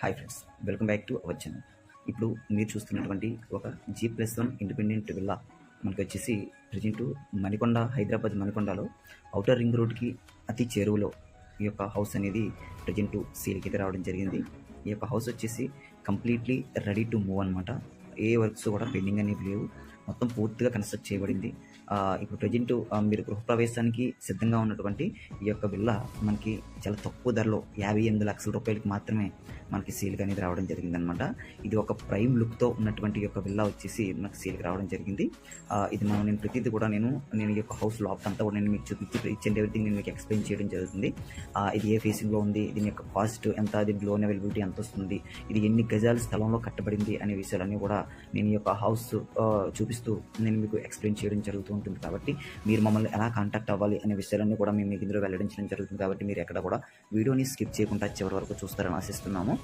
Hi friends welcome back to our channel ఇప్పుడు మీరు చూస్తున్నటువంటి ఒక G plus one independent villa మనకు వచ్చేసి ప్రజెంట్ మణికొండ హైదరాబాద్ మణికొండలో అవుటర్ రింగ్ రోడ్కి అతి చేరువలో ఈ యొక్క హౌస్ అనేది ప్రజెంట్ సీల్కి రావడం జరిగింది. ఈ యొక్క హౌస్ వచ్చేసి కంప్లీట్లీ రెడీ టు మూవ్ అనమాట ఏ వర్క్స్ కూడా పెండింగ్ అనేవి లేవు. మొత్తం పూర్తిగా కన్స్ట్రక్ట్ చేయబడింది. ఇప్పుడు ప్రజెంట్ మీరు గృహప్రవేశానికి సిద్ధంగా ఉన్నటువంటి ఈ యొక్క విల్లా మనకి చాలా తక్కువ ధరలో యాభై ఎనిమిది లక్షల రూపాయలకి మాత్రమే మనకి సీల్గా అనేది రావడం జరిగిందనమాట ఇది ఒక ప్రైమ్ లుక్తో ఉన్నటువంటి యొక్క విల్లా వచ్చేసి మనకి సీల్కి రావడం జరిగింది. ఇది మనం నేను ప్రతిదీ కూడా నేను నేను ఈ యొక్క హౌస్ లోపల అంతా కూడా నేను మీకు చూపించి ఇచ్ అండ్ ఎవ్రీథింగ్ నేను మీకు ఎక్స్ప్లెయిన్ చేయడం జరుగుతుంది. ఇది ఏ ఫేసింగ్లో ఉంది దీని యొక్క కాస్ట్ ఎంత దీని లోన్ అవైలబిలిటీ ఎంత వస్తుంది ఇది ఎన్ని గజాల స్థలంలో కట్టబడింది అనే విషయాలన్నీ కూడా నేను ఈ యొక్క హౌస్ చూపిస్తూ నేను మీకు ఎక్స్ప్లెయిన్ చేయడం జరుగుతూ ఉంటుంది కాబట్టి మీరు మమ్మల్ని ఎలా కాంటాక్ట్ అవ్వాలి అనే విషయాలన్నీ కూడా మేము మీకు ఇందులో వెల్లడించడం జరుగుతుంది కాబట్టి మీరు ఎక్కడ కూడా వీడియోని స్కిప్ చేయకుండా చివరి వరకు చూస్తారని ఆశిస్తున్నాము.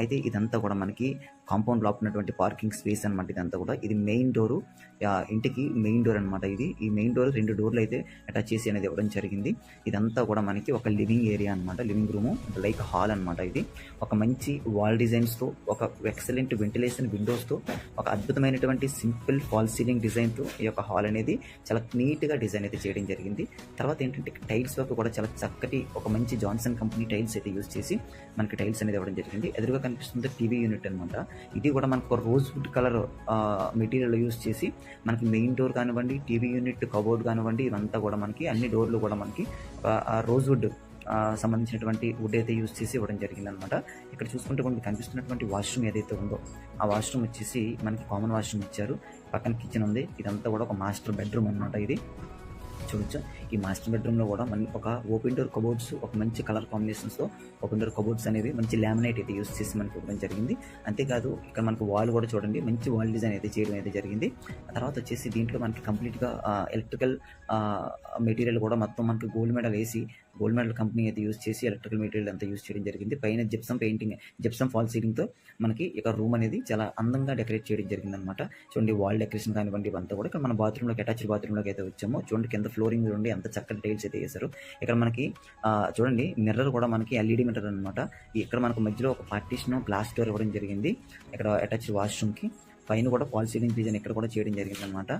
అయితే ఇదంతా కూడా మనకి కాంపౌండ్ లోపల ఉన్నటువంటి పార్కింగ్ స్పేస్ అనమాట ఇదంతా కూడా. ఇది మెయిన్ డోరు ఇంటికి మెయిన్ డోర్ అనమాట ఇది. ఈ మెయిన్ డోర్ రెండు డోర్లు అయితే అటాచ్ చేసి అనేది ఇవ్వడం జరిగింది. ఇదంతా కూడా మనకి ఒక లివింగ్ ఏరియా అనమాట లివింగ్ రూము లైక్ హాల్ అనమాట ఇది. ఒక మంచి వాల్ డిజైన్స్తో ఒక ఎక్సలెంట్ వెంటిలేషన్ విండోస్తో ఒక అద్భుతమైనటువంటి సింపుల్ ఫాల్ సీలింగ్ డిజైన్తో ఈ యొక్క హాల్ అనేది చాలా నీట్గా డిజైన్ అయితే చేయడం జరిగింది. తర్వాత ఏంటంటే టైల్స్ వర్క్ కూడా చాలా చక్కటి ఒక మంచి జాన్సన్ కంపెనీ టైల్స్ అయితే యూజ్ చేసి మనకి టైల్స్ అనేది ఇవ్వడం జరిగింది. ఎదురుగా కనిపిస్తుంది టీవీ యూనిట్ అనమాట ఇది కూడా మనకు ఒక rose would colour material use చేసి మనకి మెయిన్ డోర్ కానివ్వండి టీవీ యూనిట్ కబోర్డ్ కానివ్వండి ఇవంతా కూడా మనకి అన్ని డోర్లు కూడా మనకి రోజ్ వుడ్ సంబంధించినటువంటి వుడ్ అయితే యూజ్ చేసి ఇవ్వడం జరిగింది అనమాట ఇక్కడ చూసుకుంటే మనకి కనిపిస్తున్నటువంటి వాష్రూమ్ ఏదైతే ఉందో ఆ వాష్రూమ్ వచ్చేసి మనకి కామన్ వాష్రూమ్ ఇచ్చారు. పక్కన కిచెన్ ఉంది. ఇదంతా కూడా ఒక మాస్టర్ బెడ్రూమ్ అనమాట ఇది. చూడొచ్చు. ఈ మాస్టర్ బెడ్రూమ్లో కూడా మన ఒక ఓపెన్ డోర్ కబోర్డ్స్ ఒక మంచి కలర్ కాంబినేషన్స్తో ఓపెన్ డోర్ కబోర్డ్స్ అనేవి మంచి లామినేట్ అయితే యూస్ చేసి మనకి ఇవ్వడం జరిగింది. అంతేకాదు ఇక్కడ మనకు వాల్ కూడా చూడండి మంచి వాల్ డిజైన్ అయితే చేయడం అయితే జరిగింది. తర్వాత వచ్చేసి దీంట్లో మనకి కంప్లీట్గా ఎలక్ట్రికల్ మెటీరియల్ కూడా మొత్తం మనకి గోల్డ్ మెడల్ వేసి గోల్డ్ మెడల్ కంపెనీ అయితే యూస్ చేసి ఎలక్ట్రికల్ మెటీరియల్ అంతా యూస్ చేయడం జరిగింది. పైన జిప్సమ్ పెయింటింగ్ జిప్సం ఫాల్ సీలింగ్తో మనకి ఇక రూమ్ అనేది చాలా అందంగా డెకరేట్ చేయడం జరిగింది అనమాట చూడండి వాల్ డెకరేషన్ కానివ్వండి ఇవంతా కూడా. ఇక్కడ మన బాత్రూంలోకి అటాచ్డ్ బాత్రూంలోకి అయితే వచ్చామో. చూడండి కింద ఫ్లోరింగ్ చూడండి ఎంత చక్కటి టైల్స్ అయితే వేశారు ఇక్కడ మనకి చూడండి మిర్రర్ కూడా మనకి ఎల్ఈడి మిర్రర్ అనమాట ఇక్కడ మనకు మధ్యలో ఒక పార్టీషన్ గ్లాస్ డోర్ ఇవ్వడం జరిగింది. ఇక్కడ అటాచ్ వాష్రూమ్కి పైన కూడా ఫాల్ సీలింగ్ డిజైన్ ఇక్కడ కూడా చేయడం జరిగింది అనమాట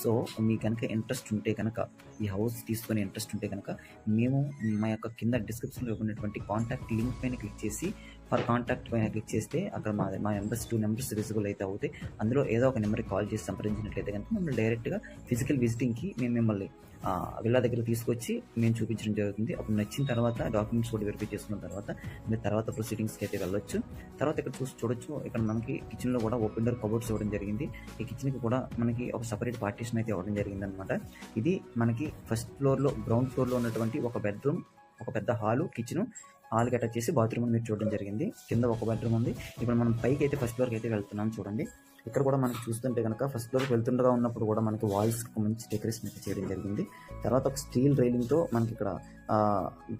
సో మీకు కనుక ఇంట్రెస్ట్ ఉంటే కనుక ఈ హౌస్ తీసుకునే ఇంట్రెస్ట్ ఉంటే కనుక మేము మా యొక్క కింద డిస్క్రిప్షన్లో ఉన్నటువంటి కాంటాక్ట్ లింక్ పైన క్లిక్ చేసి ఫర్ కాంటాక్ట్ పైన క్లిక్ చేస్తే అక్కడ మా మా నెంబర్స్ టూ నెంబర్స్ విజిబుల్ అయితే అవుతాయి. అందులో ఏదో ఒక నెంబర్కి కాల్ చేసి సంప్రదించినట్లయితే కనుక మిమ్మల్ని డైరెక్ట్గా ఫిజికల్ విజిటింగ్కి మేము మిమ్మల్ని విల్లా దగ్గర తీసుకొచ్చి మేము చూపించడం జరుగుతుంది. అప్పుడు నచ్చిన తర్వాత డాక్యుమెంట్స్ కూడా వెరిఫై చేసుకున్న తర్వాత మీరు తర్వాత ప్రొసీడింగ్స్కి అయితే వెళ్ళొచ్చు. తర్వాత ఇక్కడ చూసి చూడొచ్చు. ఇక్కడ మనకి కిచెన్లో కూడా ఓపెన్ డోర్ కబోర్డ్స్ ఇవ్వడం జరిగింది. ఈ కిచెన్కి కూడా మనకి ఒక సపరేట్ పార్టీషన్ అయితే ఇవ్వడం జరిగింది అనమాట ఇది మనకి ఫస్ట్ ఫ్లోర్లో గ్రౌండ్ ఫ్లోర్లో ఉన్నటువంటి ఒక బెడ్రూమ్ ఒక పెద్ద హాలు కిచెను హాల్కి అటాచ్ చేసి బాత్రూమ్ మీరు చూడడం జరిగింది. కింద ఒక బెడ్రూమ్ ఉంది. ఇప్పుడు మనం పైకి అయితే ఫస్ట్ ఫ్లోర్కి అయితే వెళ్తున్నాం చూడండి. ఇక్కడ కూడా మనకి చూస్తుంటే కనుక ఫస్ట్ ఫ్లోర్కి వెళ్తుండగా ఉన్నప్పుడు కూడా మనకి వాల్స్ మంచి డెకరేషన్ అయితే చేయడం జరిగింది. తర్వాత ఒక స్టీల్ రైలింగ్తో మనకి ఇక్కడ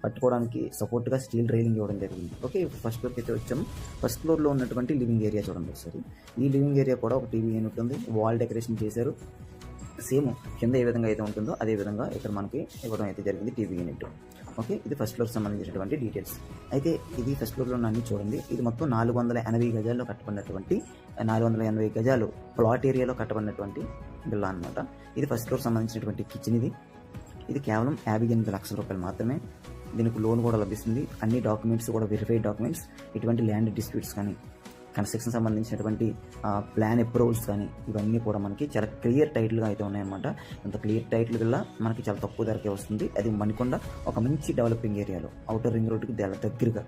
పట్టుకోవడానికి సపోర్ట్గా స్టీల్ రైలింగ్ ఇవ్వడం జరిగింది. ఓకే ఫస్ట్ ఫ్లోర్కి అయితే వచ్చాము ఫస్ట్ ఫ్లోర్లో ఉన్నటువంటి లివింగ్ ఏరియా చూడండి ఒకసారి. ఈ లివింగ్ ఏరియా కూడా ఒక టీవీ యూనిట్ ఉంది. వాల్ డెకరేషన్ చేశారు. సేమ్ కింద ఏ విధంగా అయితే ఉంటుందో అదే విధంగా ఇక్కడ మనకి ఇవ్వడం అయితే జరిగింది టీవీ యూనిట్. ఓకే? ఇది ఫస్ట్ ఫ్లోర్ సంబంధించినటువంటి డీటెయిల్స్ అయితే ఇది ఫస్ట్ ఫ్లోర్లో ఉన్న అన్ని చూడండి. ఇది మొత్తం నాలుగు వందల ఎనభై గజాల్లో కట్టబడినటువంటి నాలుగు వందల ఎనభై గజాలు ప్లాట్ ఏరియాలో కట్టబడినటువంటి బిల్లా అనమాట ఇది ఫస్ట్ ఫ్లోర్ సంబంధించినటువంటి కిచెన్ ఇది. ఇది కేవలం యాభై ఎనిమిది లక్షల రూపాయలు మాత్రమే. దీనికి లోన్ కూడా లభిస్తుంది. అన్ని డాక్యుమెంట్స్ కూడా వెరిఫైడ్ డాక్యుమెంట్స్ ఇటువంటి ల్యాండ్ డిస్ప్యూట్స్ కానీ కన్స్ట్రక్షన్ సంబంధించినటువంటి ప్లాన్ అప్రూవల్స్ కానీ ఇవన్నీ కూడా మనకి చాలా క్లియర్ టైటిల్గా అయితే ఉన్నాయన్నమాట. అంత క్లియర్ టైటిల్ వల్ల మనకి చాలా తక్కువ ధరకే వస్తుంది. అది మణికొండ ఒక మంచి డెవలపింగ్ ఏరియాలో అవుటర్ రింగ్ రోడ్కి దగ్గరగా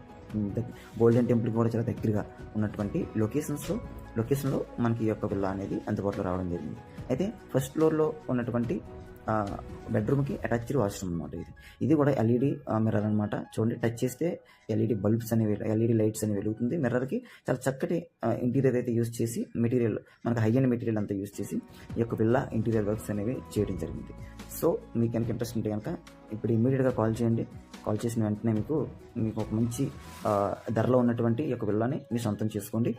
గోల్డెన్ టెంపుల్ కూడా చాలా దగ్గరగా ఉన్నటువంటి లొకేషన్స్లో లొకేషన్లో మనకి ఈ యొక్క విల్లా అనేది అందుబాటులో రావడం జరిగింది. అయితే ఫస్ట్ ఫ్లోర్లో ఉన్నటువంటి బెడ్రూమ్కి అటాచ్డ్ వాష్రూమ్ అనమాట ఇది. ఇది కూడా ఎల్ఈడి మిర్రర్ అనమాట చూడండి టచ్ చేస్తే ఎల్ఈడి బల్బ్స్ అనేవి ఎల్ఈడి లైట్స్ అనేవి వెలుగుతుంది. మిర్రర్కి చాలా చక్కటి ఇంటీరియర్ అయితే యూస్ చేసి మెటీరియల్ మనకి హై అండ్ మెటీరియల్ అంతా యూస్ చేసి ఈ యొక్క విల్లా ఇంటీరియర్ వర్క్స్ అనేవి చేయడం జరిగింది. సో మీకు కనుక ఇంట్రెస్ట్ ఉంటే కనుక ఇప్పుడు ఇమీడియట్గా కాల్ చేయండి. కాల్ చేసిన వెంటనే మీకు మీకు ఒక మంచి ధరలో ఉన్నటువంటి ఈ యొక్క విల్లాని మీ సొంతం చేసుకోండి.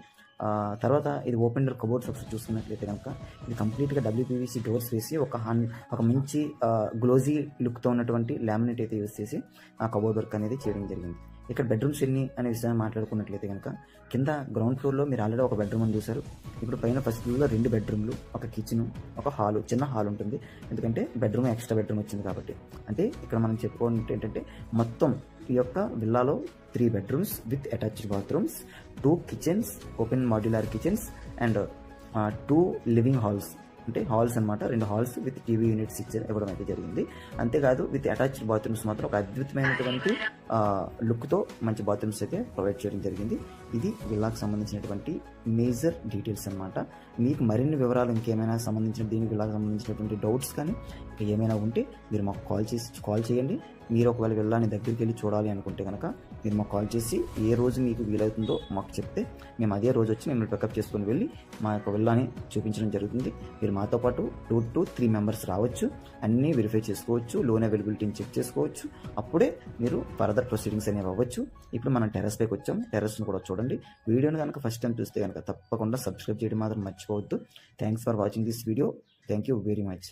తర్వాత ఇది ఓపెన్ డోర్ కబోర్డ్స్ ఒకసారి చూసుకున్నట్లయితే కనుక ఇది కంప్లీట్గా డబ్ల్యూపీవీసీ డోర్స్ వేసి ఒక హన్ ఒక మంచి గ్లోజీ లుక్తో ఉన్నటువంటి లామినేట్ అయితే యూస్ చేసి ఆ కబోర్డ్ వర్క్ అనేది చేయడం జరిగింది. ఇక్కడ బెడ్రూమ్స్ ఎన్ని అనే విషయాన్ని మాట్లాడుకున్నట్లయితే కనుక కింద గ్రౌండ్ ఫ్లోర్లో మీరు ఆల్రెడీ ఒక బెడ్రూమ్ అని చూశారు. ఇప్పుడు పైన ఫస్ట్ ఫ్లోర్లో రెండు బెడ్రూమ్లు ఒక కిచెన్ ఒక హాల్ చిన్న హాల్ ఉంటుంది. ఎందుకంటే బెడ్రూమ్ ఎక్స్ట్రా బెడ్రూమ్ వచ్చింది కాబట్టి. అంటే ఇక్కడ మనం చెప్పుకోవాలంటే ఏంటంటే మొత్తం ఈ యొక్క విల్లాలో three bedrooms with attached bathrooms two kitchens open modular kitchens and two living halls అంటే హాల్స్ అనమాట రెండు హాల్స్ విత్ టీవీ యూనిట్స్ ఇచ్చారు ఇవ్వడం అయితే జరిగింది. అంతేకాదు విత్ అటాచ్డ్ బాత్రూమ్స్ మాత్రం ఒక అద్భుతమైనటువంటి లుక్తో మంచి బాత్రూమ్స్ అయితే ప్రొవైడ్ చేయడం జరిగింది. ఇది విల్లాకు సంబంధించినటువంటి మేజర్ డీటెయిల్స్ అన్నమాట. మీకు మరిన్ని వివరాలు ఇంకేమైనా సంబంధించిన దీనికి విల్లాకు సంబంధించినటువంటి డౌట్స్ కానీ ఏమైనా ఉంటే మీరు మాకు కాల్ చేసి కాల్ చేయండి. మీరు ఒకవేళ విల్లాని దగ్గరికి వెళ్ళి చూడాలి అనుకుంటే కనుక మీరు మాకు కాల్ చేసి ఏ రోజు మీకు వీలవుతుందో మాకు చెప్తే మేము అదే రోజు వచ్చి మిమ్మల్ని పికప్ చేసుకొని వెళ్ళి మా యొక్క విల్లాని చూపించడం జరుగుతుంది. మీరు మాతో పాటు టూ టు త్రీ మెంబర్స్ రావచ్చు. అన్నీ వెరిఫై చేసుకోవచ్చు. లోన్ అవైలబిలిటీని చెక్ చేసుకోవచ్చు. అప్పుడే మీరు ఫర్దర్ ప్రొసీడింగ్స్ అనేవి అవ్వచ్చు. ఇప్పుడు మనం టెర్రస్ పైకి వచ్చాము టెర్రస్ని కూడా చూడండి. వీడియోని కనుక ఫస్ట్ టైం చూస్తే కనుక తప్పకుండా సబ్స్క్రైబ్ చేయడం మాత్రం మర్చిపోవద్దు. Thanks for watching this video thank you very much